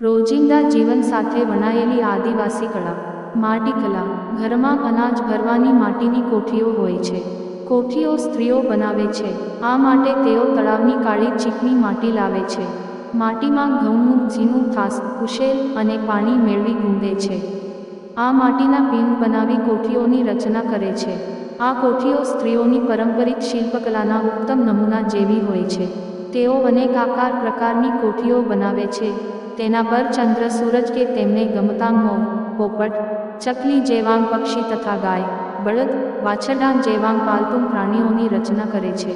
રોજિંદા જીવન સાથે વણાયેલી આદિવાસી કળા, માટી કલા, ઘરમાં અનાજ ભરવાની માટીની કોઠીઓ હોય છે. કોઠીઓ સ્ત્રીઓ બનાવે છે. આ માટે તેઓ તળાવની કાળી ચીકની માટી લાવે છે. માટીમાં ઘઉંનું, ઝીણું થાસ કુશેલ અને પાણી મેળવી ગુંદે છે. આ માટીના પિંડ બનાવી કોઠીઓની રચના કરે છે. આ કોઠીઓ સ્ત્રીઓની પારંપરિક શિલ્પકલાના ઉત્તમ નમૂના જેવી હોય છે. તેઓ અનેક આકાર પ્રકારની કોઠીઓ બનાવે છે. તેના પર ચંદ્ર સૂરજ કે તેમને ગમતા મોર પોપટ, ચકલી જેવાં પક્ષી તથા ગાય, બળદ, વાછરડાં જેવાં પાલતુ પ્રાણીઓની રચના કરે છે.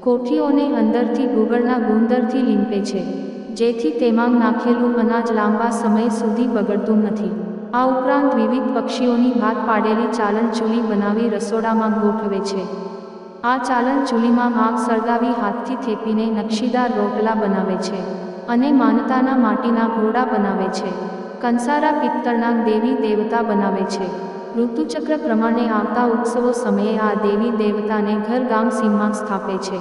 કોઠીઓને અંદરથી ગુગળના ગુંદરથી લીંપે છે, જેથી તેમાં નાખેલું અનાજ લાંબા સમય સુધી બગડતું નથી. આ ઉપરાંત વિવિધ પક્ષીઓની ભાત પાડેલી ચાલન ચૂલી બનાવી રસોડામાં ગોઠવે છે. આ ચાલન ચૂલીમાં આગ સળગાવી હાથથી થેપીને નકશીદાર રોટલા બનાવે છે. અને માનતાના માટીના ઘોડા બનાવે છે. કંસારા પિત્તળના દેવી દેવતા બનાવે છે. ઋતુચક્ર પ્રમાણે આવતા ઉત્સવો સમયે આ દેવી દેવતાને ઘર ગામ સીમમાં સ્થાપે છે.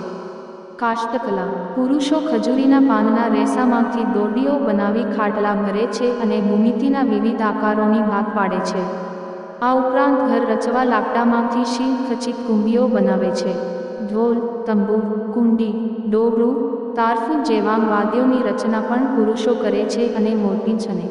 કાષ્ટકલા. પુરુષો ખજૂરીના પાનના રેસામાંથી દોડીઓ બનાવી ખાટલા ભરે છે અને ભૂમિતિના વિવિધ આકારોની ભાગ પાડે છે. આ ઉપરાંત ઘર રચવા લાકડામાંથી શીલ, ખચિત કુંભીઓ બનાવે છે. ઢોલ તંબુ, કુંડી ડોબરું તારફૂ જેવાંગ વાદ્યોની રચના પણ પુરુષો કરે છે અને મોરપી છને.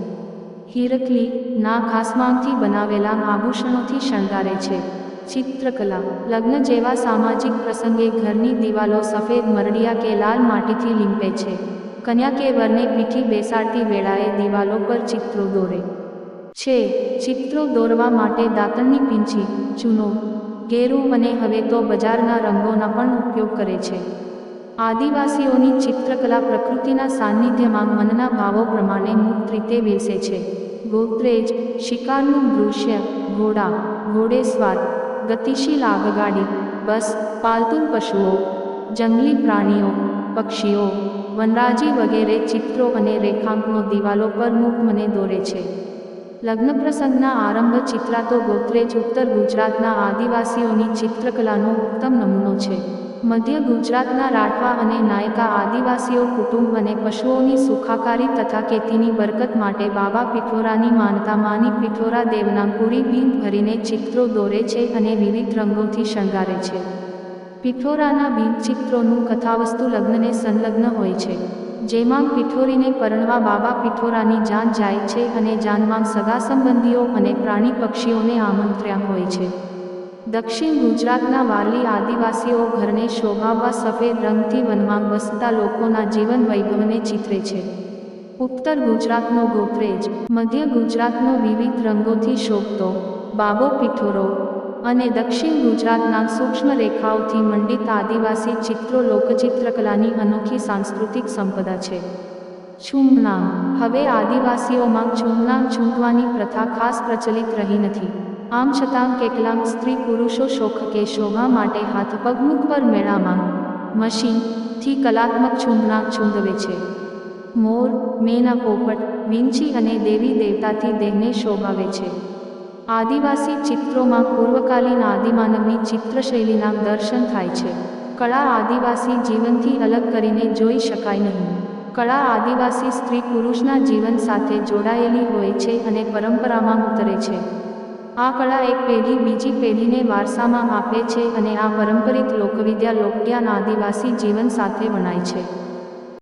હીરકલી ના ખાસમાંગથી બનાવેલા આભૂષણોથી શણગારે છે. ચિત્રકલા, લગ્ન જેવા સામાજિક પ્રસંગે ઘરની દિવાલો સફેદ મરડિયા કે લાલ માટીથી લીંપે છે. કન્યા કે વરને પીઠી બેસાડતી વેળાએ દિવાલો પર ચિત્રો દોરે. છે, ચિત્રો દોરવા માટે દાંતણની પીંછી ચૂનો, ગેરુ અને હવે તો બજારના રંગોના પણ ઉપયોગ કરે છે. આદિવાસીઓની ચિત્રકલા પ્રકૃતિના સાનિધ્યમાં મનના ભાવો પ્રમાણે મુક્ત રીતે બેસે છે. ગોત્રેજ શિકારનું દૃશ્ય, ઘોડા, ઘોડેસ્વાર, ગતિશીલ આગગાડી, બસ પાલતુ પશુઓ, જંગલી પ્રાણીઓ, પક્ષીઓ, વનરાજી વગેરે ચિત્રો અને રેખાંકનો દિવાલો પર મુખ મને દોરે છે. લગ્ન પ્રસંગના આરંભ ચિત્રાતો ગોત્રેજ ઉત્તર ગુજરાતના આદિવાસીઓની ચિત્રકલાનો ઉત્તમ નમૂનો છે. મધ્ય ગુજરાતના રાઠવા અને નાયકા આદિવાસીઓ કુટુંબ અને પશુઓની સુખાકારી તથા ખેતીની બરકત માટે બાબા પિઠોરાની માનતા માની પિઠોરા દેવના પૂરી બિંદ ભરીને ચિત્રો દોરે છે અને વિવિધ રંગોથી શણગારે છે. પિઠોરાના બિંદ ચિત્રોનું કથાવસ્તુ લગ્નને સંલગ્ન હોય છે, જેમાં પિઠોરીને પરણવા બાબા પિઠોરાની જાન જાય છે અને જાનમાં સગા સંબંધીઓ અને પ્રાણી પક્ષીઓને આમંત્ર્યા હોય છે. દક્ષિણ ગુજરાતના વારલી આદિવાસીઓ ઘરને શોભાવવા સફેદ રંગથી વનમાં વસતા લોકોના જીવન વૈભવને ચિત્રે છે. ઉત્તર ગુજરાતનો ગોત્રેજ મધ્ય ગુજરાતનો વિવિધ રંગોથી શોભતો બાબો પિઠોરો અને દક્ષિણ ગુજરાતના સૂક્ષ્મ રેખાઓથી મંડિત આદિવાસી ચિત્રો લોકચિત્રકલાની અનોખી સાંસ્કૃતિક સંપદા છે. છુંબનામ હવે આદિવાસીઓમાં છુંબનામ છૂંટવાની પ્રથા ખાસ પ્રચલિત રહી નથી. આમ છતાં કેટલાક સ્ત્રી પુરુષો શોખ કે શોભા માટે હાથ પગમુખ પર મેળામાં મશીનથી કલાત્મક છુંબનાક છૂંદવે છે. મોર, મેના પોપટ, વિંછી અને દેવી દેવતાથી દેહને શોભાવે છે. આદિવાસી ચિત્રોમાં પૂર્વકાલીન આદિમાનવની ચિત્રશૈલીના દર્શન થાય છે. કળા આદિવાસી જીવનથી અલગ કરીને જોઈ શકાય નહીં. કળા આદિવાસી સ્ત્રી પુરુષના જીવન સાથે જોડાયેલી હોય છે અને પરંપરામાં ઉતરે છે. આ કળા એક પેઢી બીજી પેઢીને વારસામાં આપે છે અને આ પારંપરિક લોકવિદ્યા લોકજ્ઞાન આદિવાસી જીવન સાથે વણાય છે.